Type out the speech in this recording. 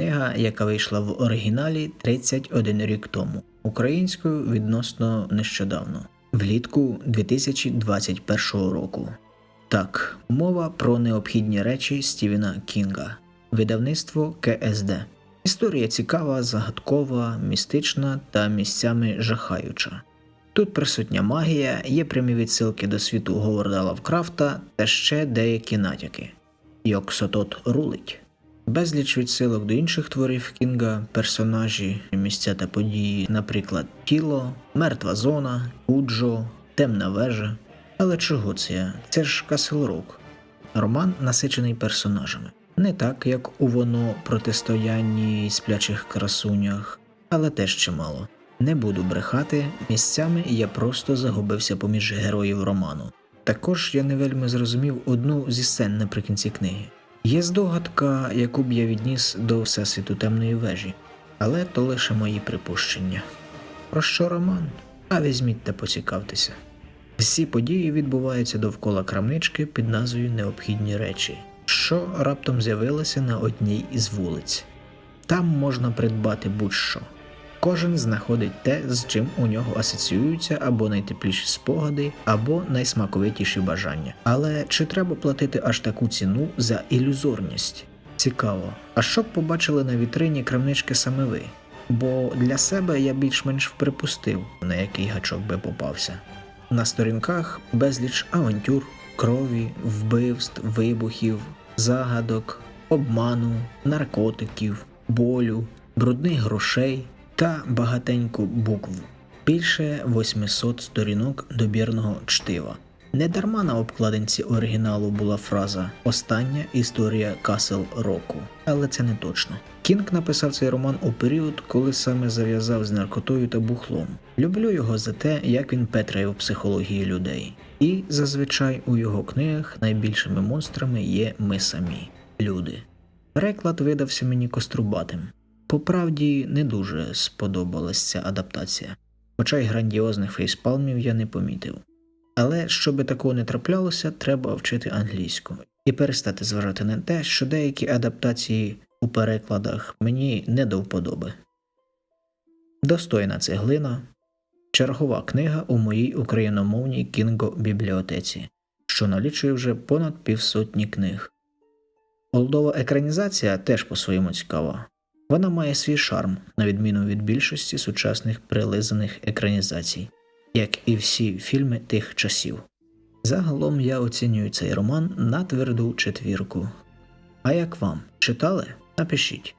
книга, яка вийшла в оригіналі 31 рік тому, українською відносно нещодавно, влітку 2021 року. Так, мова про необхідні речі Стівена Кінга, видавництво КСД. Історія цікава, загадкова, містична та місцями жахаюча. Тут присутня магія, є прямі відсилки до світу Говарда Лавкрафта та ще деякі натяки. Йоксотот рулить. Безліч відсилок до інших творів Кінга, персонажі, місця та події, наприклад, тіло, мертва зона, Уджо, темна вежа. Але чого це? Це ж Касл Рок. Роман насичений персонажами. Не так, як у воно протистоянні й сплячих красунях, але теж чимало. Не буду брехати, місцями я просто загубився поміж героїв роману. Також я не вельми зрозумів одну зі сцен наприкінці книги. Є здогадка, яку б я відніс до всесвіту темної вежі, але то лише мої припущення. Про що роман? А візьміть та поцікавтеся. Всі події відбуваються довкола крамнички під назвою Необхідні речі, що раптом з'явилася на одній із вулиць. Там можна придбати будь-що. Кожен знаходить те, з чим у нього асоціюються або найтепліші спогади, або найсмаковитіші бажання. Але чи треба платити аж таку ціну за ілюзорність? Цікаво. А що б побачили на вітрині крамнички саме ви? Бо для себе я більш-менш припустив, на який гачок би попався. На сторінках безліч авантюр, крові, вбивств, вибухів, загадок, обману, наркотиків, болю, брудних грошей та багатенько букв. Більше 800 сторінок добірного чтива. Недарма на обкладинці оригіналу була фраза Остання історія Касл Року, але це не точно. Кінг написав цей роман у період, коли саме зав'язав з наркотою та бухлом. Люблю його за те, як він петрає в психології людей. І зазвичай у його книгах найбільшими монстрами є ми самі люди. Переклад видався мені кострубатим. По правді не дуже сподобалась ця адаптація, хоча й грандіозних фейспалмів я не помітив. Але щоби такого не траплялося, треба вчити англійську і перестати зважати на те, що деякі адаптації у перекладах мені не до вподоби. Достойна цеглина чергова книга у моїй україномовній кінго бібліотеці, що налічує вже понад півсотні книг. Олдова екранізація теж по-своєму цікава. Вона має свій шарм, на відміну від більшості сучасних прилизаних екранізацій, як і всі фільми тих часів. Загалом я оцінюю цей роман на тверду четвірку. А як вам? Читали? Напишіть.